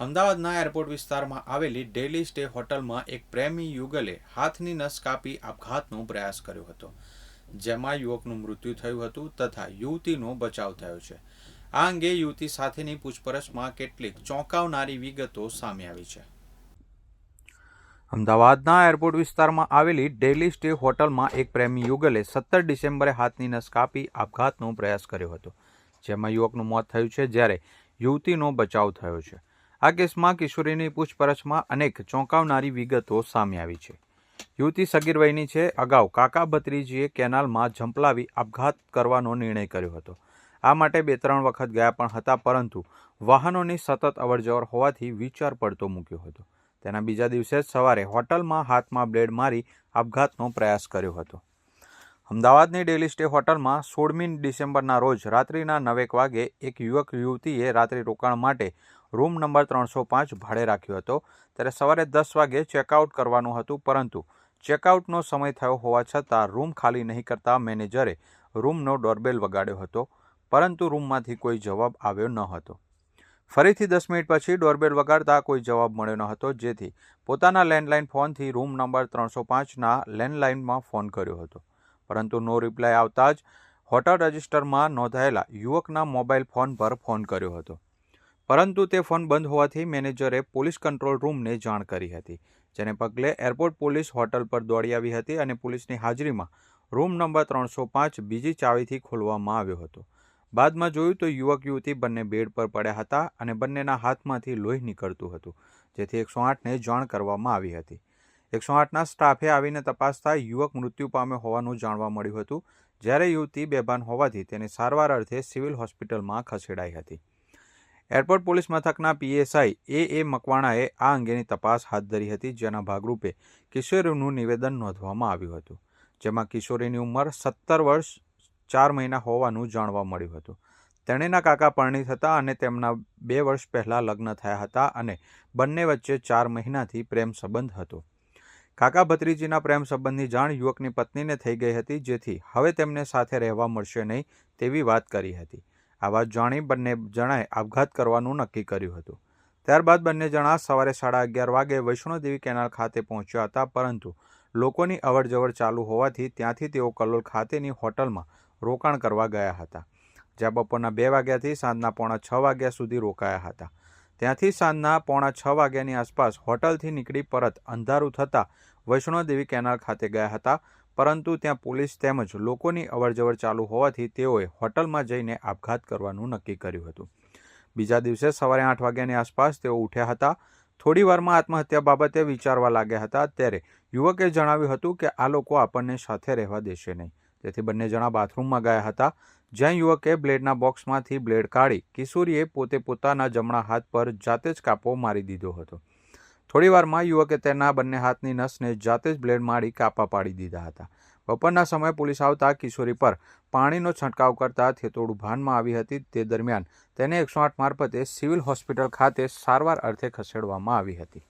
અમદાવાદના એરપોર્ટ વિસ્તારમાં આવેલી ડેલી સ્ટે હોટલમાં એક પ્રેમી યુગલે હાથની નસ કાપી આપઘાતનો પ્રયાસ કર્યો હતો. જેમાં યુવકનું મૃત્યુ થયું હતું તથા યુવતીનો બચાવ થયો છે. આ અંગે યુવતી સાથેની પૂછપરછમાં કેટલીક ચોંકાવનારી વિગતો સામે આવી છે. અમદાવાદના એરપોર્ટ વિસ્તારમાં આવેલી ડેલી સ્ટે હોટલમાં એક પ્રેમી યુગલે સત્તર ડિસેમ્બરે હાથની નસ કાપી આપઘાતનો પ્રયાસ કર્યો હતો, જેમાં યુવકનું મોત થયું છે જ્યારે યુવતીનો બચાવ થયો છે. આ કેસમાં કિશોરીની પૂછપરછમાં અનેક ચોંકાવનારી વિગતો સામે આવી છે. યુવતી સગીર વયની છે. અગાઉ કાકા ભત્રીજીએ કેનાલમાં ઝંપલાવી આપઘાત કરવાનો નિર્ણય કર્યો હતો. આ માટે બે ત્રણ વખત ગયા પણ હતા, પરંતુ વાહનોની સતત અવરજવર હોવાથી વિચાર પડતો મૂક્યો હતો. તેના બીજા દિવસે જ સવારે હોટલમાં હાથમાં બ્લેડ મારી આપઘાતનો પ્રયાસ કર્યો હતો. અમદાવાદની ડેલી સ્ટે હોટલમાં સોળમી ડિસેમ્બરના રોજ રાત્રિના નવેક વાગે એક યુવક યુવતીએ રાત્રિ રોકાણ માટે રૂમ નંબર ત્રણસો પાંચ ભાડે રાખ્યો હતો. ત્યારે સવારે દસ વાગે ચેકઆઉટ કરવાનું હતું, પરંતુ ચેકઆઉટનો સમય થયો હોવા છતાં રૂમ ખાલી નહીં કરતા મેનેજરે રૂમનો ડોરબેલ વગાડ્યો હતો, પરંતુ રૂમમાંથી કોઈ જવાબ આવ્યો ન હતો. ફરીથી દસ મિનિટ પછી ડોરબેલ વગાડતા કોઈ જવાબ મળ્યો ન હતો, જેથી પોતાના લેન્ડલાઇન ફોનથી રૂમ નંબર ત્રણસો પાંચના લેન્ડલાઇનમાં ફોન કર્યો હતો. પરંતુ નો રિપ્લાય આવતા જ હોટલ રજિસ્ટરમાં નોંધાયેલા યુવકના મોબાઈલ ફોન પર ફોન કર્યો હતો. પરંતુ તે ફોન બંધ હોવાથી મેનેજરે પોલીસ કંટ્રોલ રૂમને જાણ કરી હતી, જેને પગલે એરપોર્ટ પોલીસ હોટલ પર દોડી આવી હતી અને પોલીસની હાજરીમાં રૂમ નંબર ત્રણસો પાંચ બીજી ચાવીથી ખોલવામાં આવ્યો હતો. બાદમાં જોયું તો યુવક યુવતી બંને બેડ પર પડ્યા હતા અને બંનેના હાથમાંથી લોહી નીકળતું હતું, જેથી એકસો આઠને જાણ કરવામાં આવી હતી. એકસો આઠના સ્ટાફે આવીને તપાસતા યુવક મૃત્યુ પામ્યો હોવાનું જાણવા મળ્યું હતું, જ્યારે યુવતી બેભાન હોવાથી તેને સારવાર અર્થે સિવિલ હોસ્પિટલમાં ખસેડાઈ હતી. એરપોર્ટ પોલીસ મથકના પીએસઆઈ એ. એ. મકવાણાએ આ અંગેની તપાસ હાથ ધરી હતી, જેના ભાગરૂપે કિશોરીનું નિવેદન નોંધવામાં આવ્યું હતું, જેમાં કિશોરીની ઉંમર સત્તર વર્ષ ચાર મહિના હોવાનું જાણવા મળ્યું હતું. તેણીના કાકા પરણિત હતા અને તેમના બે વર્ષ પહેલાં લગ્ન થયા હતા અને બંને વચ્ચે ચાર મહિનાથી પ્રેમ સંબંધ હતો. કાકા ભત્રીજીના પ્રેમ સંબંધની જાણ યુવકની પત્નીને થઈ ગઈ હતી, જેથી હવે તેમને સાથે રહેવા મળશે નહીં તેવી વાત કરી હતી. આ જાણી બંને જણાએ આપઘાત કરવાનું નક્કી કર્યું હતું. ત્યારબાદ બંને જણા સવારે સાડા અગિયાર વાગે વૈષ્ણોદેવી કેનાલ ખાતે પહોંચ્યા હતા, પરંતુ લોકોની અવરજવર ચાલુ હોવાથી ત્યાંથી તેઓ કલોલ ખાતેની હોટલમાં રોકાણ કરવા ગયા હતા, જ્યાં બપોરના બે વાગ્યાથી સાંજના પોણા છ વાગ્યા સુધી રોકાયા હતા. ત્યાંથી સાંજના પોણા છ વાગ્યાની આસપાસ હોટલથી નીકળી પરત અંધારું થતાં વૈષ્ણોદેવી કેનાલ ખાતે ગયા હતા પરંતુ ત્યાં પોલીસ તેમજ લોકોની અવરજવર ચાલુ હોવાથી તેઓએ હોટલમાં જઈને આપઘાત કરવાનું નક્કી કર્યું હતું. બીજા દિવસે સવારે આઠ વાગ્યાની આસપાસ તેઓ ઉઠ્યા હતા. થોડી વારમાં આત્મહત્યા બાબતે વિચારવા લાગ્યા હતા. ત્યારે યુવકે જણાવ્યું હતું કે આ લોકો આપણને સાથે રહેવા દેશે નહીં. તેથી બંને જણા બાથરૂમમાં ગયા હતા. જ્યાં યુવકે બ્લેડના બોક્સમાંથી બ્લેડ કાઢી કિશોરીએ પોતે પોતાના જમણા હાથ પર જાતે જ કાપો મારી દીધો હતો. થોડી વારમાં યુવકે તેના બંને હાથની નસને જાતે જ બ્લેડ મારી કાપા પાડી દીધા હતા. બપોરના સમયે પોલીસ આવતા કિશોરી પર પાણીનો છંટકાવ કરતા થેતોડું ભાનમાં આવી હતી. તે દરમિયાન તેને એકસો આઠ મારફતે સિવિલ હોસ્પિટલ ખાતે સારવાર અર્થે ખસેડવામાં આવી હતી.